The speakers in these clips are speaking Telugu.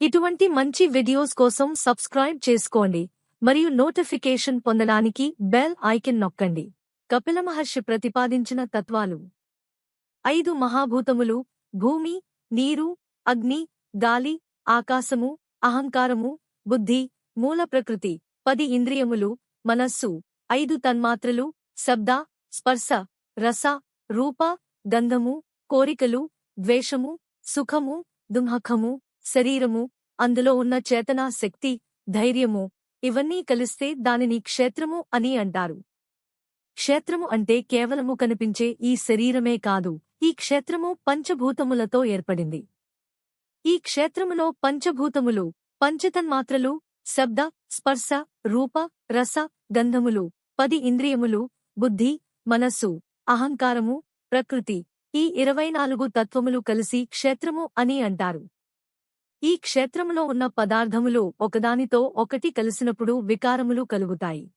ఇటువంటి మంచి వీడియోస్ కోసం సబ్స్క్రైబ్ చేసుకోండి మరియు నోటిఫికేషన్ పొందడానికి బెల్ ఐకన్ నొక్కండి. కపిల మహర్షి ప్రతిపాదించిన తత్వాలు. ఐదు మహాభూతములు భూమి నీరు అగ్ని గాలి ఆకాశము అహంకారము బుద్ధి మూల ప్రకృతి పది ఇంద్రియములు మనస్సు ఐదు తన్మాత్రలు శబ్ద స్పర్శ రస రూప గంధము కోరికలు ద్వేషము సుఖము దుంహకము శరీరము అందులో ఉన్న చేతనా శక్తి ధైర్యము ఇవన్నీ కలిస్తే దానిని క్షేత్రము అని అంటారు. క్షేత్రము అంటే కేవలము కనిపించే ఈ శరీరమే కాదు ఈ క్షేత్రము పంచభూతములతో ఏర్పడింది. ఈ క్షేత్రములో పంచభూతములు పంచతన్మాత్రలు శబ్ద స్పర్శ రూప రస గంధములు పది ఇంద్రియములు బుద్ధి మనస్సు అహంకారము ప్రకృతి ఈ ఇరవై నాలుగు తత్వములు కలిసి క్షేత్రము అని అంటారు. ఈ క్షేత్రములో ఉన్న పదార్థములు ఒకదానితో ఒకటి కలిసినప్పుడు వికారములు కలుగుతాయి.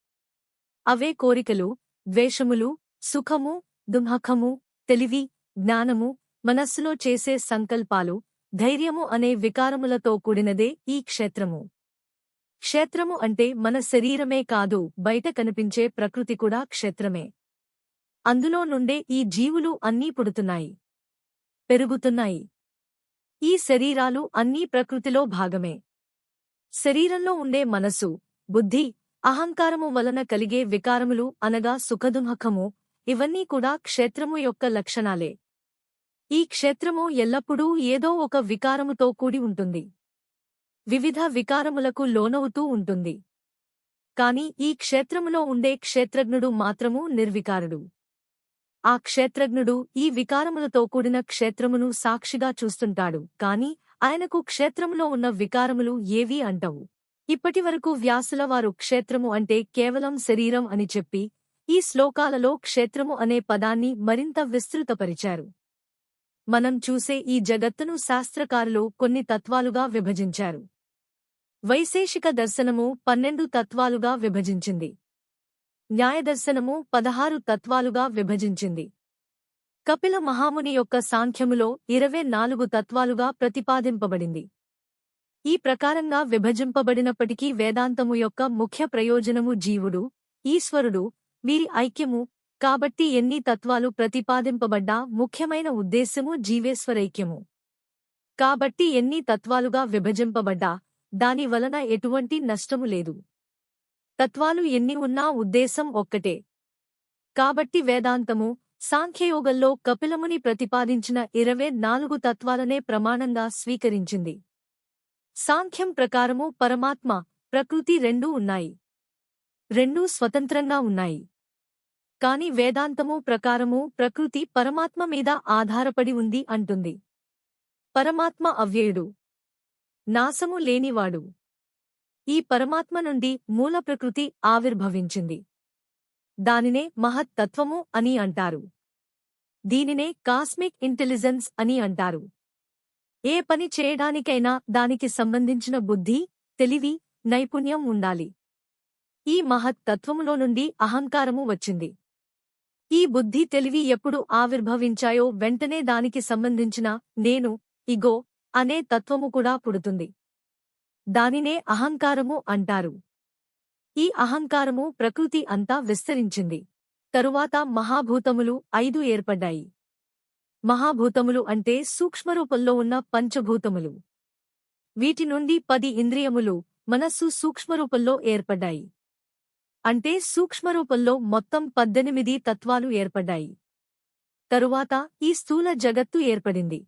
అవే కోరికలు ద్వేషములు సుఖము దుంహకము తెలివి జ్ఞానము మనస్సులో చేసే సంకల్పాలు ధైర్యము అనే వికారములతో కూడినదే ఈ క్షేత్రము. క్షేత్రము అంటే మన శరీరమే కాదు బయట కనిపించే ప్రకృతి కూడా క్షేత్రమే. అందులో నుండే ఈ జీవులు అన్నీ పుడుతున్నాయి. పెరుగుతున్నాయి. ఈ శరీరాలు అన్నీ ప్రకృతిలో భాగమే. శరీరంలో ఉండే మనసు బుద్ధి అహంకారము వలన కలిగే వికారములు అనగా సుఖదుముఖము ఇవన్నీ కూడా క్షేత్రము యొక్క లక్షణాలే. ఈ క్షేత్రము ఎల్లప్పుడూ ఏదో ఒక వికారముతో కూడి ఉంటుంది. వివిధ వికారములకు లోనవుతూ ఉంటుంది. కాని ఈ క్షేత్రములో ఉండే క్షేత్రజ్ఞుడు మాత్రము నిర్వికారుడు. ఆ క్షేత్రజ్ఞుడు ఈ వికారములతో కూడిన క్షేత్రమును సాక్షిగా చూస్తుంటాడు కాని ఆయనకు క్షేత్రములో ఉన్న వికారములు ఏవీ అంటవు. ఇప్పటివరకు వ్యాసులవారు క్షేత్రము అంటే కేవలం శరీరం అని చెప్పి ఈ శ్లోకాలలో క్షేత్రము అనే పదాన్ని మరింత విస్తృతపరిచారు. మనం చూసే ఈ జగత్తును శాస్త్రకారులు కొన్ని తత్వాలుగా విభజించారు. వైశేషిక దర్శనము పన్నెండు తత్వాలుగా విభజించింది. న్యాయదర్శనము పదహారు తత్వాలుగా విభజించింది. కపిల మహాముని యొక్క సాంఖ్యములో ఇరవై నాలుగు తత్వాలుగా ప్రతిపాదింపబడింది. ఈ ప్రకారంగా విభజింపబడినప్పటికీ వేదాంతము యొక్క ముఖ్య ప్రయోజనము జీవుడు ఈశ్వరుడు వీరి ఐక్యము కాబట్టి ఎన్ని తత్వాలు ప్రతిపాదింపబడ్డా ముఖ్యమైన ఉద్దేశ్యము జీవేశ్వరైక్యము. కాబట్టి ఎన్ని తత్వాలుగా విభజింపబడ్డా దాని వలన ఎటువంటి నష్టము లేదు. తత్వాలు ఎన్ని ఉన్నా ఉద్దేశం ఒక్కటే. కాబట్టి వేదాంతము సాంఖ్యయోగంలో కపిలముని ప్రతిపాదించిన ఇరవై నాలుగు తత్వాలనే ప్రమాణంగా స్వీకరించింది. సాంఖ్యం ప్రకారము పరమాత్మ ప్రకృతి రెండూ ఉన్నాయి. రెండూ స్వతంత్రంగా ఉన్నాయి. కాని వేదాంతము ప్రకారము ప్రకృతి పరమాత్మ మీద ఆధారపడి ఉంది అంటుంది. పరమాత్మ అవ్యయుడు. నాశము లేనివాడు. ఈ పరమాత్మ నుండి మూల ప్రకృతి ఆవిర్భవించింది. దానినే మహత్తత్వము అని అంటారు. దీనినే కాస్మిక్ ఇంటెలిజెన్స్ అని అంటారు. ఏ పని చేయడానికైనా దానికి సంబంధించిన బుద్ధి తెలివి నైపుణ్యం ఉండాలి. ఈ మహత్తత్వములో నుండి అహంకారము వచ్చింది. ఈ బుద్ధి తెలివి ఎప్పుడు ఆవిర్భవించాయో వెంటనే దానికి సంబంధించిన నేను ఇగో అనే తత్వము కూడా పుడుతుంది. దానినే అహంకారము అంటారు. ఈ అహంకారము ప్రకృతి అంతా విస్తరించింది. తరువాత మహాభూతములు ఐదు ఏర్పడ్డాయి. మహాభూతములు అంటే సూక్ష్మరూపంలో ఉన్న పంచభూతములు. వీటి నుండి పది ఇంద్రియములు మనస్సు సూక్ష్మరూపంలో ఏర్పడ్డాయి. అంటే సూక్ష్మరూపంలో మొత్తం పద్దెనిమిది తత్వాలు ఏర్పడ్డాయి. తరువాత ఈ స్థూల జగత్తు ఏర్పడింది.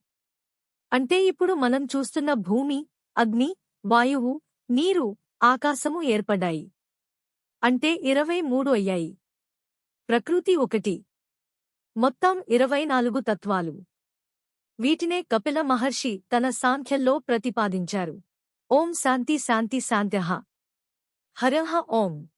అంటే ఇప్పుడు మనం చూస్తున్న భూమి అగ్ని వాయువు నీరు ఆకాశము ఏర్పడ్డాయి. అంటే ఇరవై మూడు అయ్యాయి. ప్రకృతి ఒకటి. మొత్తం ఇరవై నాలుగు తత్వాలు. వీటినే కపిల మహర్షి తన సాంఖ్యల్లో ప్రతిపాదించారు. ఓం శాంతి శాంతి శాంత్యః. హరహ ఓం.